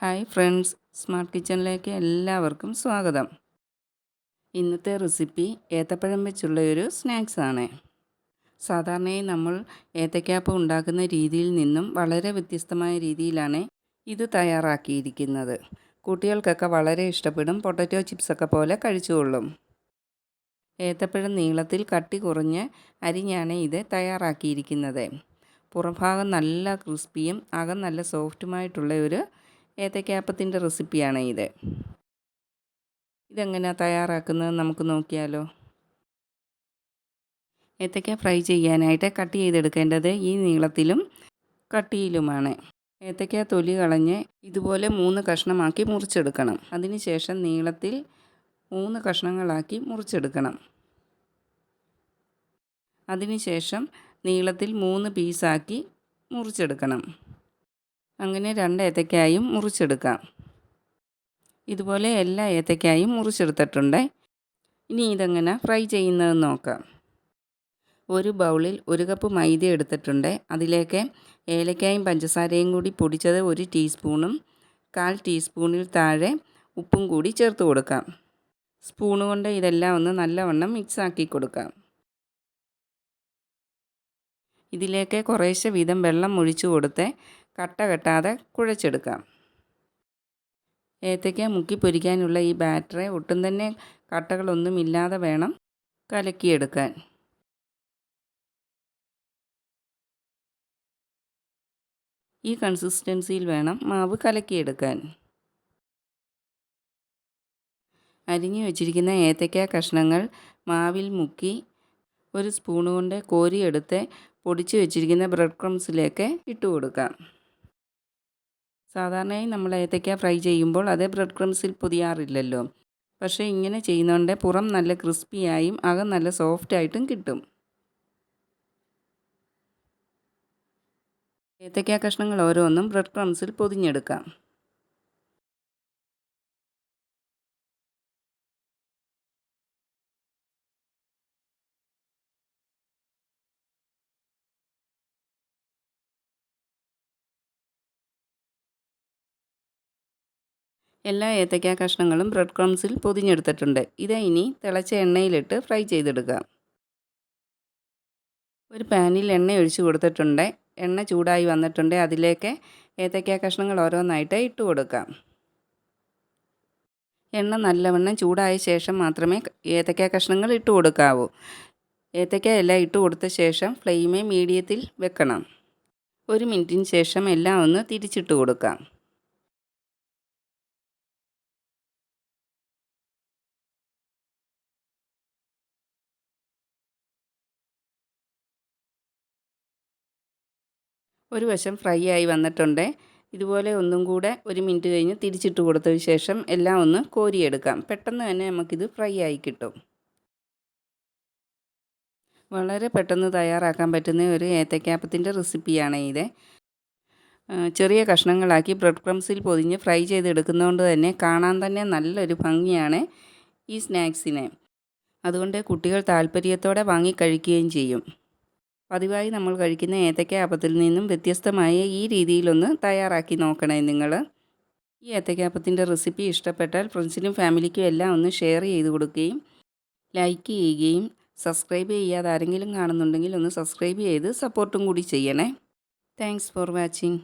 Hi friends smart കിച്ചണിലേക്ക് എല്ലാവർക്കും സ്വാഗതം. ഇന്നത്തെ റെസിപ്പി ഏത്തപ്പഴം വെച്ചുള്ള ഒരു സ്നാക്സ് ആണ്. സാധാരണയായി നമ്മൾ ഏത്തക്കാപ്പ് ഉണ്ടാക്കുന്ന രീതിയിൽ നിന്നും വളരെ വ്യത്യസ്തമായ രീതിയിലാണ് ഇത് തയ്യാറാക്കിയിരിക്കുന്നത്. കുട്ടികൾക്കൊക്കെ വളരെ ഇഷ്ടപ്പെടും പൊട്ടറ്റോ ചിപ്സൊക്കെ പോലെ കഴിച്ചുകൊള്ളും. ഏത്തപ്പഴം നീളത്തിൽ കട്ടി കുറഞ്ഞ് അരിഞ്ഞാണ് ഇത് തയ്യാറാക്കിയിരിക്കുന്നത്. പുറംഭാഗം നല്ല ക്രിസ്പിയും അകം നല്ല സോഫ്റ്റുമായിട്ടുള്ള ഒരു ഏത്തക്കാപ്പത്തിന്റെ റെസിപ്പിയാണ് ഇത്? ഇതെങ്ങനെയാണ് തയ്യാറാക്കുന്നത് നമുക്ക് നോക്കിയാലോ. ഏത്തക്ക ഫ്രൈ ചെയ്യാനായിട്ട് കട്ട് ചെയ്തെടുക്കേണ്ടത് ഈ നീളത്തിലും കട്ടിയിലുമാണ്. ഏത്തക്ക തൊലി കളഞ്ഞ് ഇതുപോലെ മൂന്ന് കഷ്ണമാക്കി മുറിച്ചെടുക്കണം. അതിനുശേഷം നീളത്തിൽ മൂന്ന് കഷ്ണങ്ങളാക്കി മുറിച്ചെടുക്കണം. അതിനുശേഷം നീളത്തിൽ മൂന്ന് പീസാക്കി മുറിച്ചെടുക്കണം. അങ്ങനെ രണ്ട് ഏത്തക്കായും മുറിച്ചെടുക്കാം. ഇതുപോലെ എല്ലാ ഏത്തക്കായും മുറിച്ചെടുത്തിട്ടുണ്ട്. ഇനി ഇതെങ്ങനെ ഫ്രൈ ചെയ്യുന്നത് നോക്കാം. ഒരു ബൗളിൽ ഒരു കപ്പ് മൈദ എടുത്തിട്ടുണ്ട്. അതിലേക്ക് ഏലക്കായും പഞ്ചസാരയും കൂടി പൊടിച്ചത് ഒരു ടീസ്പൂണും കാൽ ടീസ്പൂണിൽ താഴെ ഉപ്പും കൂടി ചേർത്ത് കൊടുക്കാം. സ്പൂണ് കൊണ്ട് ഇതെല്ലാം ഒന്ന് നല്ലവണ്ണം മിക്സ് ആക്കി കൊടുക്കാം. ഇതിലേക്ക് കുറേശ്ശെ വീതം വെള്ളം ഒഴിച്ചു കൊടുത്ത് കട്ട കെട്ടാതെ കുഴച്ചെടുക്കാം. ഏത്തയ്ക്ക മുക്കി പൊരിക്കാനുള്ള ഈ ബാറ്ററി ഒട്ടും തന്നെ കട്ടകളൊന്നുമില്ലാതെ വേണം കലക്കിയെടുക്കാൻ. ഈ കൺസിസ്റ്റൻസിയിൽ വേണം മാവ് കലക്കിയെടുക്കാൻ. അരിഞ്ഞു വച്ചിരിക്കുന്ന ഏത്തയ്ക്ക കഷ്ണങ്ങൾ മാവിൽ മുക്കി ഒരു സ്പൂൺ കൊണ്ട് കോരിയെടുത്ത് പൊടിച്ചു വെച്ചിരിക്കുന്ന ബ്രെഡ് ക്രംസിലേക്ക് ഇട്ട് കൊടുക്കാം സാധാരണയായി നമ്മൾ ഏത്തയ്ക്ക ഫ്രൈ ചെയ്യുമ്പോൾ അത് ബ്രെഡ് ക്രംസിൽ പൊതിയാറില്ലല്ലോ. പക്ഷേ ഇങ്ങനെ ചെയ്യുന്നതുകൊണ്ട് പുറം നല്ല ക്രിസ്പിയായും അകം നല്ല സോഫ്റ്റായിട്ടും കിട്ടും. ഏത്തയ്ക്ക കഷ്ണങ്ങൾ ഓരോന്നും ബ്രെഡ് ക്രംസിൽ പൊതിഞ്ഞെടുക്കാം. എല്ലാ ഏത്തയ്ക്ക കഷ്ണങ്ങളും ബ്രെഡ് ക്രംസിൽ പൊതിഞ്ഞെടുത്തിട്ടുണ്ട്. ഇത് ഇനി തിളച്ച എണ്ണയിലിട്ട് ഫ്രൈ ചെയ്തെടുക്കുക. ഒരു പാനിൽ എണ്ണ ഒഴിച്ച് കൊടുത്തിട്ടുണ്ട്. എണ്ണ ചൂടായി വന്നിട്ടുണ്ട്. അതിലേക്ക് ഏത്തയ്ക്ക കഷ്ണങ്ങൾ ഓരോന്നായിട്ട് ഇട്ട് കൊടുക്കാം. എണ്ണ നല്ലവണ്ണം ചൂടായ ശേഷം മാത്രമേ ഏത്തയ്ക്ക കഷ്ണങ്ങൾ ഇട്ട് കൊടുക്കാവൂ. ഏത്തയ്ക്ക എല്ലാം ഇട്ട് കൊടുത്ത ശേഷം ഫ്ലെയിമെ മീഡിയത്തിൽ വെക്കണം. ഒരു മിനിറ്റിന് ശേഷം എല്ലാം ഒന്ന് തിരിച്ചിട്ട് കൊടുക്കാം. ഒരു വശം ഫ്രൈ ആയി വന്നിട്ടുണ്ട്. ഇതുപോലെ ഒന്നും കൂടെ ഒരു മിനിറ്റ് കഴിഞ്ഞ് തിരിച്ചിട്ട് കൊടുത്ത ശേഷം എല്ലാം ഒന്ന് കോരിയെടുക്കാം. പെട്ടെന്ന് തന്നെ നമുക്കിത് ഫ്രൈ ആയി കിട്ടും. വളരെ പെട്ടെന്ന് തയ്യാറാക്കാൻ പറ്റുന്ന ഒരു ഏത്തക്കാപ്പത്തിന്റെ റെസിപ്പിയാണ് ഇത്. ചെറിയ കഷ്ണങ്ങളാക്കി ബ്രെഡ് ക്രംസിൽ പൊതിഞ്ഞ് ഫ്രൈ ചെയ്തെടുക്കുന്നതുകൊണ്ട് തന്നെ കാണാൻ തന്നെ നല്ലൊരു ഭംഗിയാണ് ഈ സ്നാക്സിനെ. അതുകൊണ്ട് കുട്ടികൾ താല്പര്യത്തോടെ വാങ്ങി കഴിക്കുകയും ചെയ്യും. പതിവായി നമ്മൾ കഴിക്കുന്ന ഏത്തയ്ക്ക അപ്പത്തിൽ നിന്നും വ്യത്യസ്തമായ ഈ രീതിയിലൊന്ന് തയ്യാറാക്കി നോക്കണേ നിങ്ങൾ. ഈ ഏത്തക്കാപ്പത്തിന്റെ റെസിപ്പി ഇഷ്ടപ്പെട്ടാൽ ഫ്രണ്ട്സിനും ഫാമിലിക്കും എല്ലാം ഒന്ന് ഷെയർ ചെയ്ത് കൊടുക്കുകയും ലൈക്ക് ചെയ്യുകയും സബ്സ്ക്രൈബ് ചെയ്യാതെ ആരെങ്കിലും കാണുന്നുണ്ടെങ്കിൽ ഒന്ന് സബ്സ്ക്രൈബ് ചെയ്ത് സപ്പോർട്ടും കൂടി ചെയ്യണേ. Thanks for watching.